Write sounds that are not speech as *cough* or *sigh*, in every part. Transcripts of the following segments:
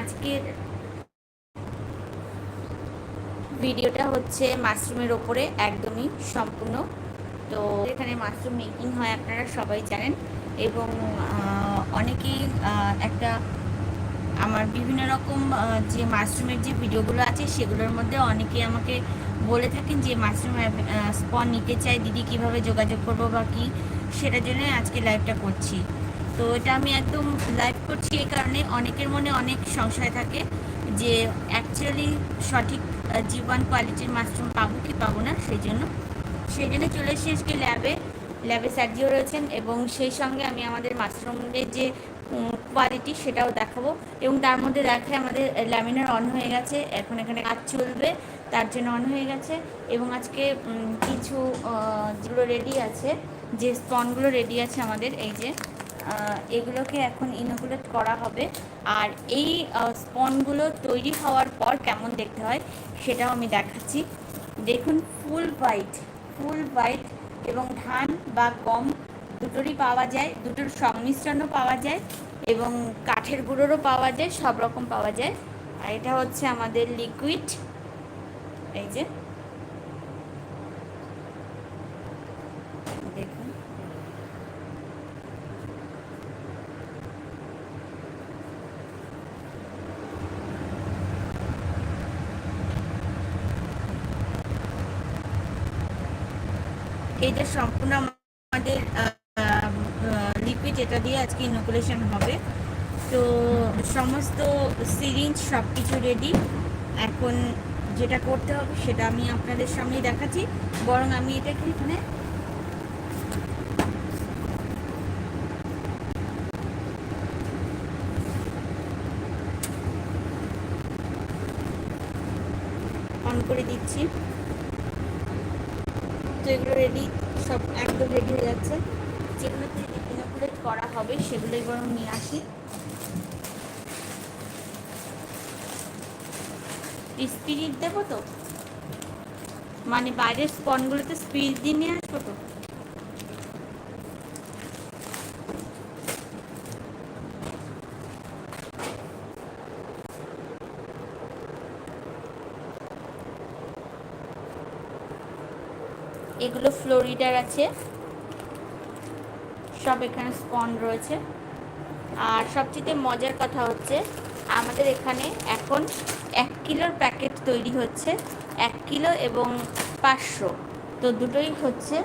আজকের ভিডিওটা হচ্ছে মাশরুমের ওপরে একদমই সম্পূর্ণ। তো এখানে মাশরুম মেকিং হয়, আপনারা সবাই জানেন। এবং অনেকেই একটা আমার বিভিন্ন রকম যে মাশরুমের যে ভিডিওগুলো আছে, সেগুলোর মধ্যে অনেকে আমাকে বলে থাকেন যে মাশরুম স্পন নিতে চাই, দিদি কীভাবে যোগাযোগ করব বা কি? সেটার জন্য আজকে লাইভটা করছি। তো এটা আমি একদম লাইভ করছি এই কারণে অনেকের মনে অনেক সংশয় থাকে যে অ্যাকচুয়ালি সঠিক জীবন কোয়ালিটির মাশরুম পাবো কি পাবো না সেই জন্য সেই জন্য চলে এসেছি আজকে ল্যাবে ল্যাবে সার্জিও রয়েছেন এবং সেই সঙ্গে আমি আমাদের মাশরুমের যে কোয়ালিটি সেটাও দেখাবো। এবং তার মধ্যে দেখে আমাদের ল্যামিনার অন হয়ে গেছে, এখন এখানে কাজ চলবে, তার জন্য অন হয়ে গেছে। এবং আজকে কিছু যেগুলো রেডি আছে, যে স্পনগুলো রেডি আছে আমাদের, এই যে এগুলোকে এখন ইনোকুলেট করা হবে। আর এই স্পনগুলো তৈরি হওয়ার পর কেমন দেখতে হয় সেটাও আমি দেখাচ্ছি। দেখুন ফুল হোয়াইট ফুল হোয়াইট এবং ধান বা গম দুটোরই পাওয়া যায়, দুটোর সংমিশ্রণও পাওয়া যায় এবং কাঠের গুঁড়োরও পাওয়া যায়, সব রকম পাওয়া যায়। আর এটা হচ্ছে আমাদের লিকুইড এই যে দেখুন এইটা সম্পূর্ণ আমাদের লিকুইড এটা দিয়ে আজকে ইনোকুলেশন হবে, তো সমস্ত সিরিঞ্জ সব কিছু রেডি এখন যেটা করতে হবে সেটা আমি আপনাদের সামনেই দেখাচ্ছি, বরং আমি এটাকে এখানে অন করে দিচ্ছি। এগুলো রেডি সব একদম রেডি হয়ে যাচ্ছে। যেগুলো ইনোকুলেট করা হবে, সেগুলোই বরং নিয়ে আসি। স্পিরিট দেবো তো? মানে বাইরের স্পনগুলোতে স্পিরিট দিয়ে নিয়ে আসব তো? এগুলো ফ্লোরিডার আছে। সব এখানে স্পন রয়েছে। আর সবচেয়ে মজার কথা হচ্ছে, আমাদের এখানে এখন এক কিলোর প্যাকেট তৈরি হচ্ছে, এক কিলো এবং পাঁচশো। তো দুটোই হচ্ছে।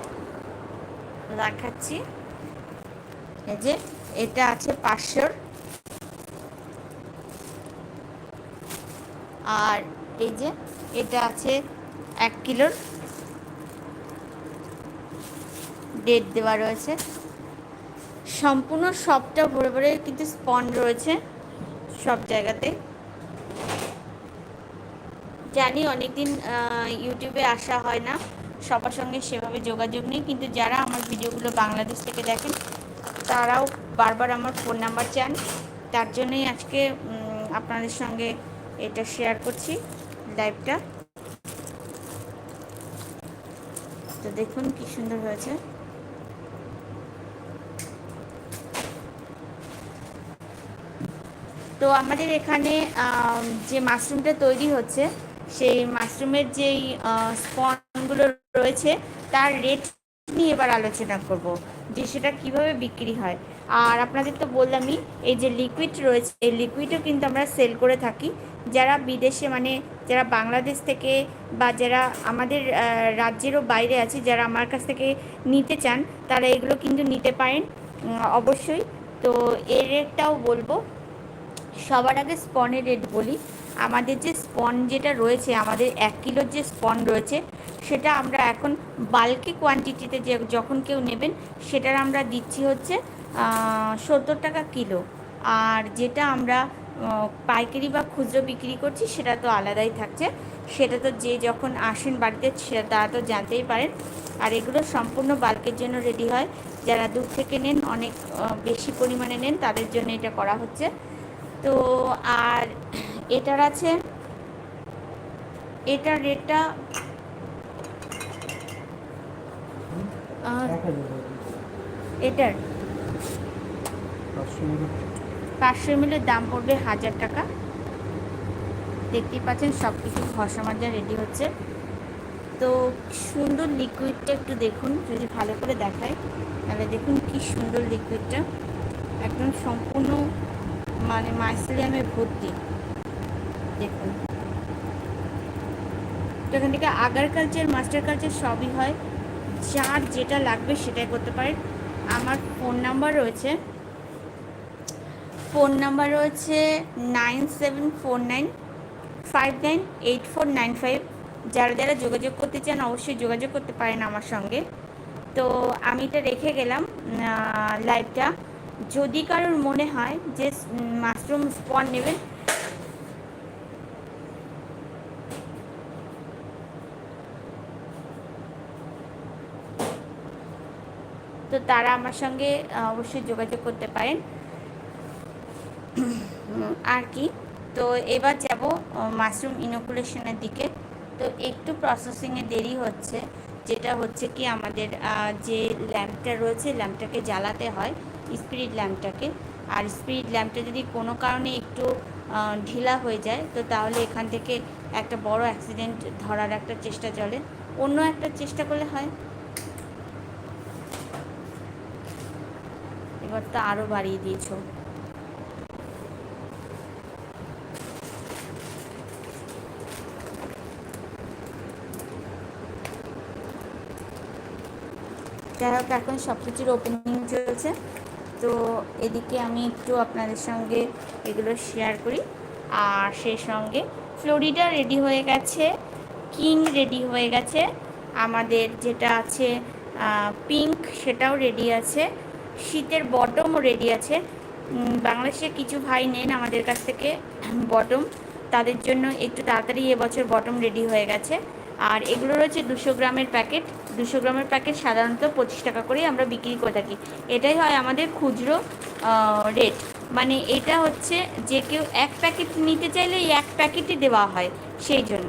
দেখাচ্ছি। এই যে, এটা আছে পাঁচশোর। আর এই যে, এটা আছে এক কিলোর ডেট দেওয়া রয়েছে। সম্পূর্ণ সবটা ভরে ভরে কিন্তু স্পন রয়েছে সব জায়গাতে। জানি অনেকদিন ইউটিউবে আসা হয় না, সবার সঙ্গে সেভাবে যোগাযোগ নেই, কিন্তু যারা আমার ভিডিওগুলো বাংলাদেশ থেকে দেখেন, তারাও বারবার আমার ফোন নাম্বার চান। তার জন্যই আজকে আপনাদের সঙ্গে এটা শেয়ার করছি লাইভটা তো দেখুন কি সুন্দর হয়েছে। তো আমাদের এখানে যে মাশরুমটা তৈরি হচ্ছে, সেই মাশরুমের যেই স্পনগুলো রয়েছে, তার রেট নিয়ে এবার আলোচনা করব, যে সেটা কীভাবে বিক্রি হয়। আর আপনাদের তো বললামই, এই যে লিকুইড রয়েছে, এই লিকুইডও কিন্তু আমরা সেল করে থাকি। যারা বিদেশে মানে যারা বাংলাদেশ থেকে বা যারা আমাদের রাজ্যেরও বাইরে আছে, যারা আমার কাছ থেকে নিতে চান, তারা এগুলো কিন্তু নিতে পারেন অবশ্যই। তো এর রেটটাও বলব সবার আগে স্পনের রেট বলি। আমাদের যে স্পন যেটা রয়েছে, আমাদের এক কিলোর যে স্পন রয়েছে, সেটা আমরা এখন বাল্কি কোয়ান্টিটিতে যে যখন কেউ নেবেন, সেটার আমরা দিচ্ছি হচ্ছে সত্তর টাকা কিলো। আর যেটা আমরা পাইকারি বা খুচরো বিক্রি করছি, সেটা তো আলাদাই থাকছে। সেটা তো যে যখন আসেন বাড়িতে, সেটা তারা তো জানতেই পারেন। আর এগুলো সম্পূর্ণ বাল্কের জন্য রেডি হয়। যারা দূর থেকে নেন, অনেক বেশি পরিমাণে নেন, তাদের জন্য এটা করা হচ্ছে। তো আর এটার আছে এটার রেটটা এটার পাঁচশো এমএলের দাম পড়বে হাজার টাকা। দেখতেই পাচ্ছেন সব কিছু ঘষা মাজা রেডি হচ্ছে। তো সুন্দর লিকুইডটা একটু দেখুন যদি ভালো করে দেখায় তাহলে দেখুন কি সুন্দর লিকুইডটা একদম সম্পূর্ণ মানে মাইসিলিয়ামে ভর্তি। দেখুন। তো এখান থেকে আগার কালচার মাস্টার কালচার সবই হয়। যার যেটা লাগবে সেটাই করতে পারেন। আমার ফোন নাম্বার রয়েছে। ফোন নাম্বার রয়েছে nine seven four nine five nine eight four nine five যারা যারা যোগাযোগ করতে চান, অবশ্যই যোগাযোগ করতে পারেন আমার সঙ্গে। তো আমি এটা রেখে গেলাম লাইভটা যদি কারোর মনে হয় যে মাশরুম স্পন নেবেন। তো তারা আমার সঙ্গে অবশ্যই যোগাযোগ করতে পারেন। আর কি? তো এবার যাব মাশরুম ইনোকুলেশনের দিকে। তো একটু প্রসেসিংয়ে দেরি হচ্ছে। যেটা হচ্ছে কি, আমাদের যে ল্যাম্পটা রয়েছে, ল্যাম্পটাকে জ্বালাতে হয়। স্পিরিট ল্যাম্পটাকে। আর স্পিরিট ল্যাম্পটা যদি কোনো কারণে একটু ঢিলা হয়ে যায়, তো তাহলে এখান থেকে একটা বড় অ্যাক্সিডেন্ট ধরার একটা চেষ্টা চলে। অন্য একটা চেষ্টা করলে হয়। এবার তো আরও বাড়িয়ে দিয়েছ। যাই হোক, এখন সব কিছুর ওপেনিং চলছে। তো এদিকে আমি একটু আপনাদের সঙ্গে এগুলো শেয়ার করি। আর সেই সঙ্গে ফ্লোরিডা রেডি হয়ে গেছে কিং রেডি হয়ে গেছে, আমাদের যেটা আছে পিঙ্ক সেটাও রেডি আছে, শীতের বটমও রেডি আছে। বাংলাদেশে কিছু ভাই নেন আমাদের কাছ থেকে বটম তাদের জন্য একটু তাড়াতাড়ি এবছর বটম রেডি হয়ে গেছে। আর এগুলো রয়েছে দুশো গ্রামের প্যাকেট। দুশো গ্রামের প্যাকেট সাধারণত পঁচিশ টাকা করেই আমরা বিক্রি করে থাকি। এটাই হয় আমাদের খুচরো রেট মানে এটা হচ্ছে যে কেউ এক প্যাকেট নিতে চাইলে এই এক প্যাকেটই দেওয়া হয় সেই জন্য।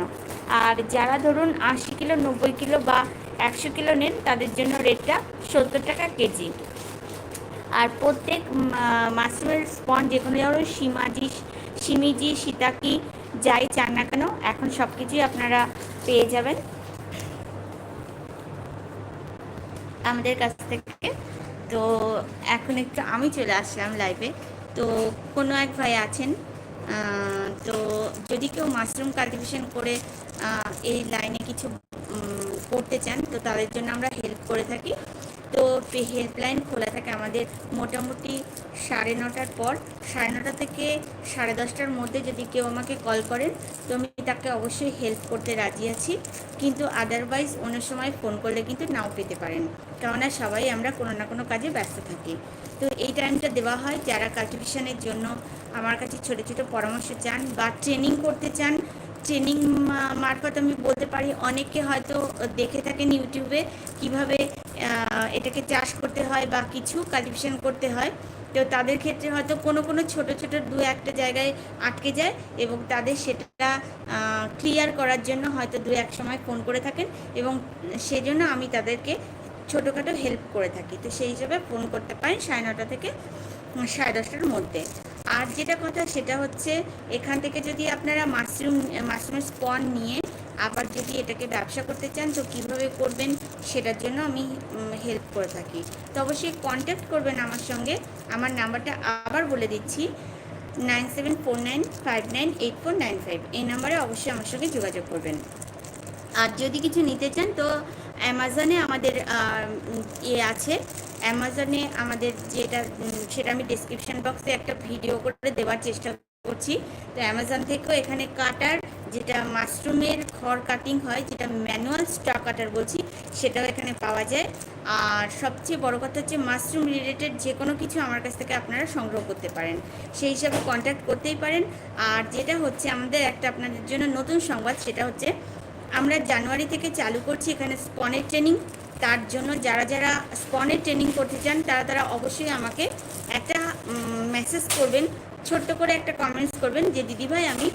আর যারা ধরুন আশি কিলো, নব্বই কিলো বা একশো কিলো নেন, তাদের জন্য রেটটা সত্তর টাকা কেজি। আর প্রত্যেক মাশরুমের স্পন যে কোনো ধরুন সীমাজি, সিমিজি, সীতাকি যাই চান না কেন, এখন সব কিছুই আপনারা পেয়ে যাবেন। আমাদের কাছ থেকে। তো এখন একটু আমি চলে আসলাম লাইভে তো কোনো এক ভাই আছেন? তো যদি কেউ মাশরুম কাল্টিভেশন করে এই লাইনে কিছু করতে চান, তো তাদের জন্য আমরা হেল্প করে থাকি। তো হেল্পলাইন খোলা থাকে আমাদের মোটামুটি সাড়ে নটার পর। সাড়ে নটা থেকে সাড়ে দশটার মধ্যে যদি কেউ আমাকে কল করেন, তো আমি তাকে অবশ্যই হেল্প করতে রাজি আছি। কিন্তু আদারওয়াইজ অন্য সময় ফোন করলে কিন্তু নাও পেতে পারেন। কেননা সবাই আমরা কোনো না কোনো কাজে ব্যস্ত থাকি। তো এই টাইমটা দেওয়া হয় যারা কাল্টিভেশনের জন্য আমার কাছে ছোটো ছোটো পরামর্শ চান বা ট্রেনিং করতে চান। ট্রেনিং মারফত আমি বলতে পারি অনেকে হয়তো দেখে থাকেন ইউটিউবে কীভাবে এটাকে চাষ করতে হয় বা কিছু কাল্টিভেশন করতে হয়, তো তাদের ক্ষেত্রে হয়তো কোনো কোনো ছোট ছোট দু একটা জায়গায় আটকে যায় এবং তাদের সেটা ক্লিয়ার করার জন্য হয়তো দু এক সময় ফোন করে থাকেন এবং সেজন্য আমি তাদেরকে ছোটোখাটো হেল্প করে থাকি। তো সেই হিসাবে ফোন করতে পারেন সাড়ে নটা থেকে সাড়ে দশটার মধ্যে। আর যেটা কথা সেটা হচ্ছে, এখান থেকে যদি আপনারা মাশরুম মাশরুমের স্পন নিয়ে আবার যদি এটাকে ব্যবসা করতে চান, তো কীভাবে করবেন সেটার জন্য আমি হেল্প করে থাকি। তো অবশ্যই কন্ট্যাক্ট করবেন আমার সঙ্গে। আমার নাম্বারটা আবার বলে দিচ্ছি, nine seven four nine five nine eight four nine five. এই নাম্বারে অবশ্যই আমার সঙ্গে যোগাযোগ করবেন। আর যদি কিছু নিতে চান, তো অ্যামাজনে আমাদের ইয়ে আছে। অ্যামাজনে আমাদের যেটা সেটা আমি ডিসক্রিপশান বক্সে একটা ভিডিও করে দেওয়ার চেষ্টা করছি। তো অ্যামাজন থেকেও এখানে কাটার যেটা মাশরুমের খড় কাটিং হয়, যেটা ম্যানুয়াল স্টক কাটার বলছি, সেটাও এখানে পাওয়া যায়। আর সবচেয়ে বড় কথা হচ্ছে মাশরুম রিলেটেড যে কোনো কিছু আমার কাছ থেকে আপনারা সংগ্রহ করতে পারেন। সেই হিসাবে কন্ট্যাক্ট করতেই পারেন। আর যেটা হচ্ছে আমাদের একটা আপনাদের জন্য নতুন সংবাদ, সেটা হচ্ছে আমরা জানুয়ারি থেকে চালু করছি এখানে স্পনের ট্রেনিং তার জন্য যারা যারা স্পনের ট্রেনিং করতে চান, তারা তারা অবশ্যই আমাকে একটা মেসেজ করবেন, ছোট্ট করে একটা কমেন্টস করবেন যে, দিদিভাই, আমি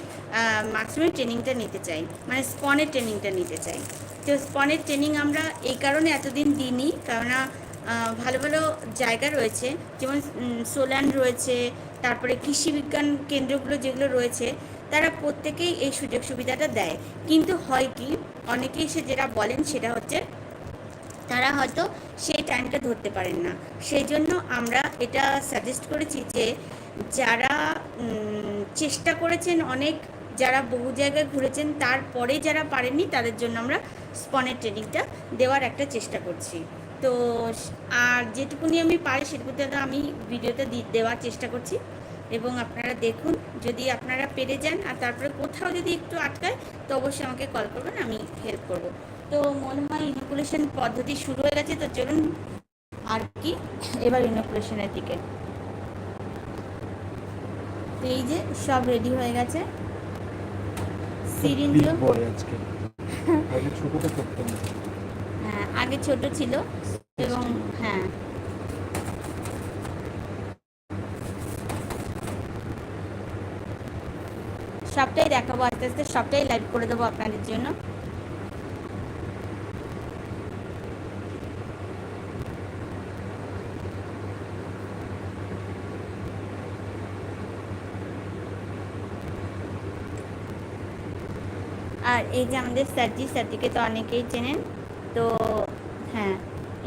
মাশরুমের ট্রেনিংটা নিতে চাই। মানে স্পনের ট্রেনিংটা নিতে চাই। তো স্পনের ট্রেনিং আমরা এই কারণে এতদিন দিইনি, কেননা ভালো ভালো জায়গা রয়েছে। যেমন সোল্যান্ড রয়েছে, তারপরে কৃষি বিজ্ঞান কেন্দ্রগুলো যেগুলো রয়েছে, তারা প্রত্যেকেই এই সুযোগ সুবিধাটা দেয়। কিন্তু হয় কি, অনেকে এসে যেটা বলেন সেটা হচ্ছে, তারা হয়তো সেই টাইমটা ধরতে পারেন না। সেই জন্য আমরা এটা সাজেস্ট করেছি যে, যারা চেষ্টা করেছেন অনেক যারা বহু জায়গায় ঘুরেছেন তারপরে যারা পারেননি, তাদের জন্য আমরা স্পনের ট্রেনিংটা দেওয়ার একটা চেষ্টা করছি। তো আর যেটুকুনি আমি পারি, সেটুকুতে আমি ভিডিওটা দেওয়ার চেষ্টা করছি। এবং আপনারা দেখুন, যদি আপনারা পেরে যান, আর তারপরে কোথাও যদি একটু আটকায়, তো অবশ্যই আমাকে কল করবেন, আমি হেল্প করব। তো মনে হয় ইনোকুলেশন পদ্ধতি শুরু হয়ে গেছে, তো চলুন আর কি, এবার ইনোকুলেশনের দিকে। এই যে সব রেডি হয়ে গেছে। সিরিঞ্জও আজকে। আগে ছোটটা করতাম। হ্যাঁ আগে ছোট ছিল এবং হ্যাঁ। সবটাই দেখাবো আস্তে আস্তে সবটাই লাইভ করে দেবো আপনাদের জন্য আর এই যে আমাদের স্যারজি, স্যারজিকে তো অনেকেই চেনেন, তো হ্যাঁ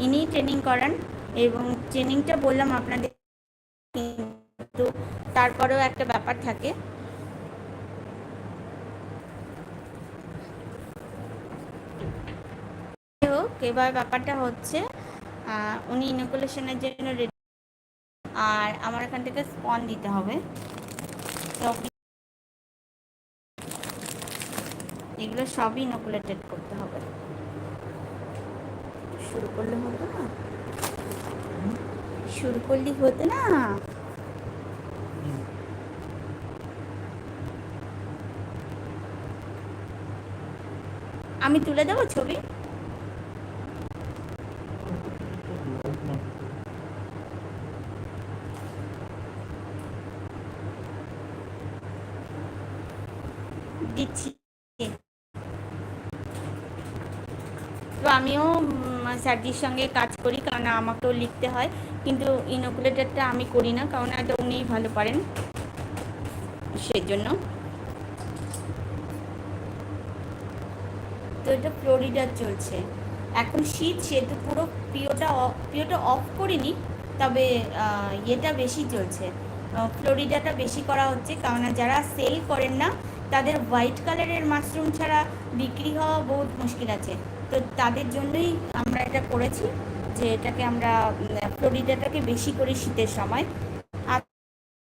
ইনি ট্রেনিং করান এবং ট্রেনিংটা বললাম আপনাদের, কিন্তু তারপরেও একটা ব্যাপার থাকে। হোক, এবার ব্যাপারটা হচ্ছে উনি ইনোকুলেশনের জন্য রেডি আর আমার এখান থেকে স্পন দিতে হবে তো এগুলো সবই ইনোকুলেটেড করতে হবে। শুরু করলে হতো না? শুরু করলি হতো না? আমি তুলে দেবো ছবি? দিচ্ছি তো আমিও উম, স্যারজির সঙ্গে কাজ করি, কারণ আমাকেও লিখতে হয়। কিন্তু ইনোকুলেটারটা আমি করি না, কারণ এটা উনিই ভালো পারেন। সেজন্য। তো এটা ফ্লোরিডার চলছে। এখন শীত, সেহেতু পুরো পিওটা পিওটা অফ করিনি, তবে ইয়েটা বেশি চলছে। ফ্লোরিডাটা বেশি করা হচ্ছে, কারণ যারা সেল করেন না, তাদের হোয়াইট কালারের মাশরুম ছাড়া বিক্রি হওয়া বহুত মুশকিল আছে। তো তাদের জন্যই আমরা এটা করেছি যে এটাকে আমরা ফ্লোরিডাটাকে বেশি করি শীতের সময়। আর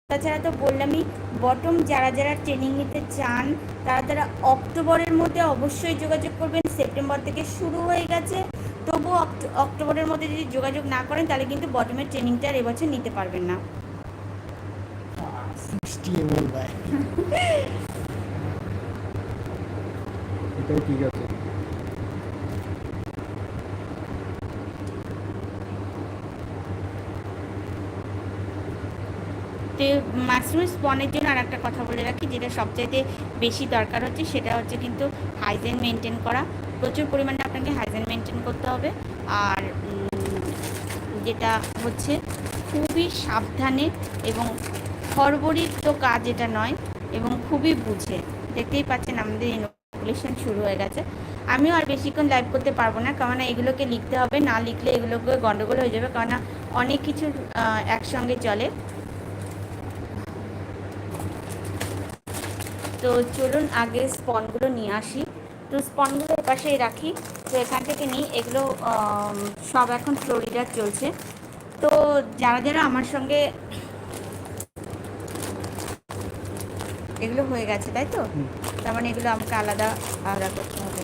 তাছাড়া তো বললামই বটম যারা যারা ট্রেনিং নিতে চান তারা তারা অক্টোবরের মধ্যে অবশ্যই যোগাযোগ করবেন। সেপ্টেম্বর থেকে শুরু হয়ে গেছে। তবুও অক্টোবরের মধ্যে যদি যোগাযোগ না করেন তাহলে কিন্তু বটমের ট্রেনিংটা আর এবছর নিতে পারবেন না। *laughs* এটাই ঠিক আছে। তো মাশরুম স্পনের জন্য আর একটা কথা বলে রাখি, যেটা সবচাইতে বেশি দরকার হচ্ছে, সেটা হচ্ছে কিন্তু হাইজেন মেনটেন করা। প্রচুর পরিমাণে আপনাকে হাইজেন মেনটেন করতে হবে। আর যেটা হচ্ছে খুবই সাবধানে এবং হড়বড়ির তো কাজ এটা নয়, এবং খুবই বুঝে। দেখতেই পাচ্ছেন আমাদের ইনোকুলেশন শুরু হয়ে গেছে। আমিও আর বেশিক্ষণ লাইভ করতে পারব না কারণ এগুলোকে লিখতে হবে, না লিখলে এগুলোকে গন্ডগোল হয়ে যাবে কারণ অনেক কিছু একসঙ্গে চলে। তো চলুন আগে স্পনগুলো নিয়ে আসি। তো স্পনগুলো এপাশেই রাখি। তো এখান থেকে নিই। এগুলো সব এখন ফ্লোরিডার চলছে। তো যারা যারা আমার সঙ্গে এগুলো হয়ে গেছে তাই তো? তার মানে এগুলো আমাকে আলাদা আলাদা করতে হবে।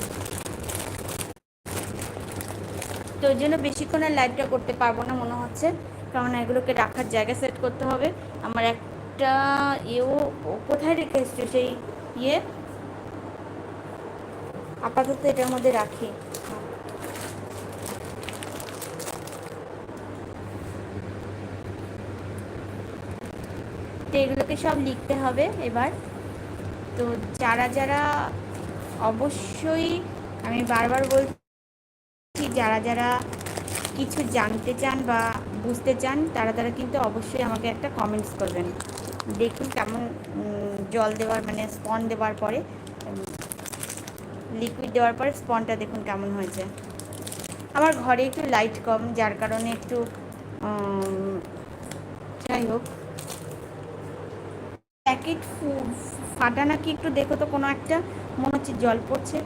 তো ওই জন্য বেশিক্ষণ আর লাইভটা করতে পারব না মনে হচ্ছে। কারণ এগুলোকে রাখার জায়গা সেট করতে হবে। আমার একটা ইয়েও কোথায় রেখে এসছো সেই ইয়ে? আপাতত এটার মধ্যে রাখি। তো এগুলোকে সব লিখতে হবে এবার। তো যারা যারা অবশ্যই আমি বারবার বলছি, যারা যারা কিছু জানতে চান বা বুঝতে চান, তারা তারা কিন্তু অবশ্যই আমাকে একটা কমেন্টস করবেন। দেখুন কেমন জল দেওয়ার মানে স্পন দেওয়ার পরে লিকুইড দেওয়ার পরে স্পনটা দেখুন কেমন হয়েছে। আমার ঘরে একটু লাইট কম, যার কারণে একটু যাই হোক। প্যাকেট ফাটা নাকি একটু দেখো তো কোনো একটা, মনে হচ্ছে জল পড়ছে।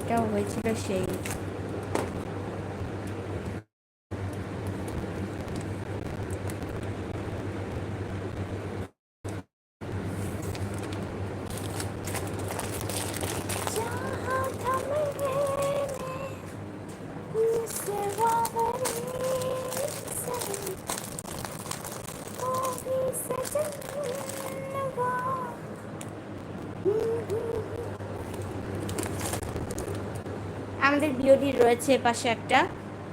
এটাও হয়েছিল সেই। আমাদের বিওডি রয়েছে পাশে একটা।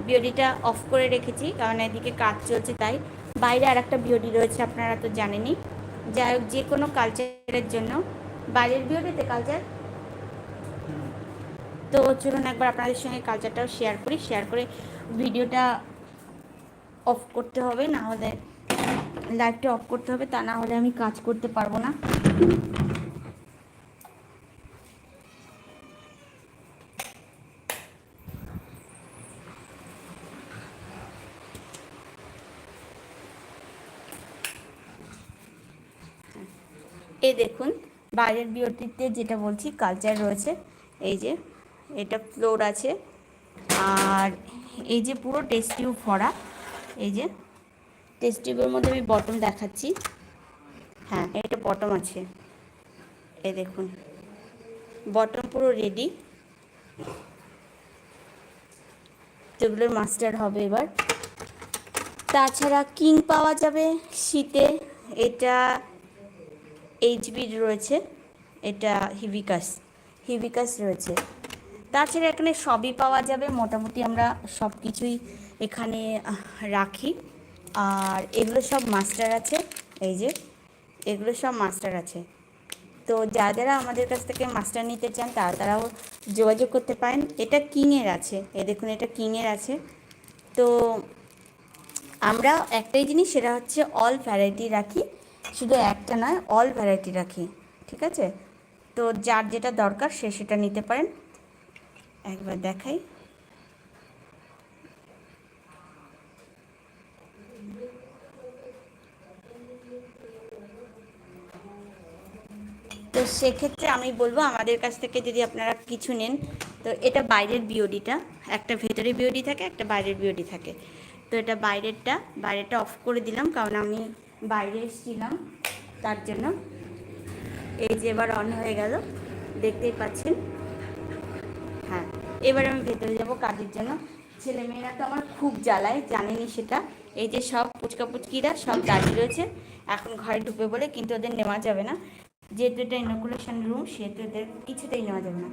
বিওডিটা অফ করে রেখেছি, কারণ এদিকে কাজ চলছে তাই। বাইরে আর একটা বিওডি রয়েছে, আপনারা তো জানেনই। যাই হোক, যে কোনো কালচারের জন্য। বাইরের বিওডিতে কালচার তো চলুন একবার আপনাদের সঙ্গে কালচারটাও শেয়ার করি। শেয়ার করে ভিডিওটা অফ করতে হবে, না হলে লাইভটা অফ করতে হবে, তা না হলে আমি কাজ করতে পারব না। এই দেখুন, বাইরের বিওটিতে যেটা বলছি কালচার রয়েছে। এই যে, এটা ফ্লোর আছে। আর এই যে পুরো টেস্ট টিউব ভরা, এই যে। টেস্ট টিউবের মধ্যে আমি বটম দেখাচ্ছি। হ্যাঁ এটা বটম আছে। এ দেখুন বটম পুরো রেডি যেগুলোর মাস্টার হবে এবার। তাছাড়া কিং পাওয়া যাবে শীতে। এটা এইচবি রয়েছে। এটা হিবিকাস হিবিকাস রয়েছে। তাছাড়া এখানে সবই পাওয়া যাবে। মোটামুটি আমরা সব কিছুই এখানে রাখি। আর এগুলো সব মাস্টার আছে, এই যে, এগুলো সব মাস্টার আছে। তো যারা যারা আমাদের কাছ থেকে মাস্টার নিতে চান তারা তারাও যোগাযোগ করতে পারেন। এটা কিংয়ের আছে, এ দেখুন এটা কিংয়ের আছে। তো আমরা একটাই জিনিস, সেটা হচ্ছে অল ভ্যারাইটি রাখি। শুধু একটা নয় অল ভ্যারাইটি রাখি, ঠিক আছে? তো যার যেটা দরকার, সে সেটা নিতে পারেন। একবার দেখাই। সেক্ষেত্রে আমি বলব আমাদের কাছ থেকে যদি আপনারা কিছু নেন, তো এটা বাইরের বিওডিটা একটা ভেতরে বিওডি থাকে, একটা বাইরের বিওডি থাকে। তো এটা বাইরেরটা বাইরেটা অফ করে দিলাম, কারণ আমি বাইরে এসেছিলাম, তার জন্য। এই যে এবার অন হয়ে গেল, দেখতেই পাচ্ছেন। হ্যাঁ এবার আমি ভেতরে যাব কাজের জন্য। ছেলেমেয়েরা তো আমার খুব জ্বালায় জানেনি সেটা। এই যে সব পুচকা পুচকিরা সব দাঁড়িয়ে রয়েছে, এখন ঘরে ঢুকবে বলে, কিন্তু ওদের নেওয়া যাবে না। যেহেতু এটা ইনোকুলেশন রুম সেহেতু এদের কিছুতেই নেওয়া যাবে না।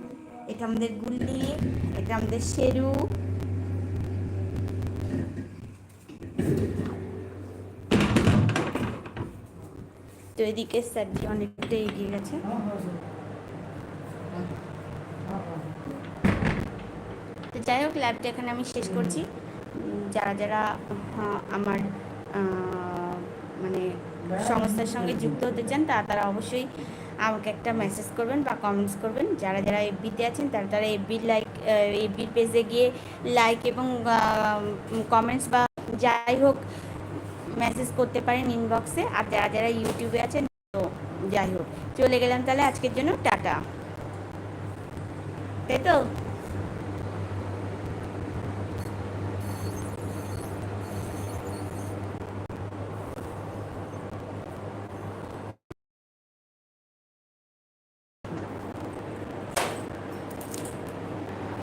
এটা আমাদের গুল্লি, এটা আমাদের শেরু। তো এদিকে স্যারজি অনেকটা এগিয়ে গেছে। তো যাই হোক ল্যাবটা এখানে আমি শেষ করছি। যারা যারা আমার মানে সংস্থার সঙ্গে যুক্ত হতে চান, তা তারা অবশ্যই আমাকে একটা মেসেজ করবেন বা কমেন্টস করবেন। যারা যারা এফবিতে আছেন, তারা তারা এফবির লাইক এফবির পেজে গিয়ে লাইক এবং কমেন্টস বা যাই হোক মেসেজ করতে পারেন ইনবক্সে আর যারা যারা ইউটিউবে আছেন, তো যাই হোক, চলে গেলাম তাহলে আজকের জন্য, টাটা। তাই তো?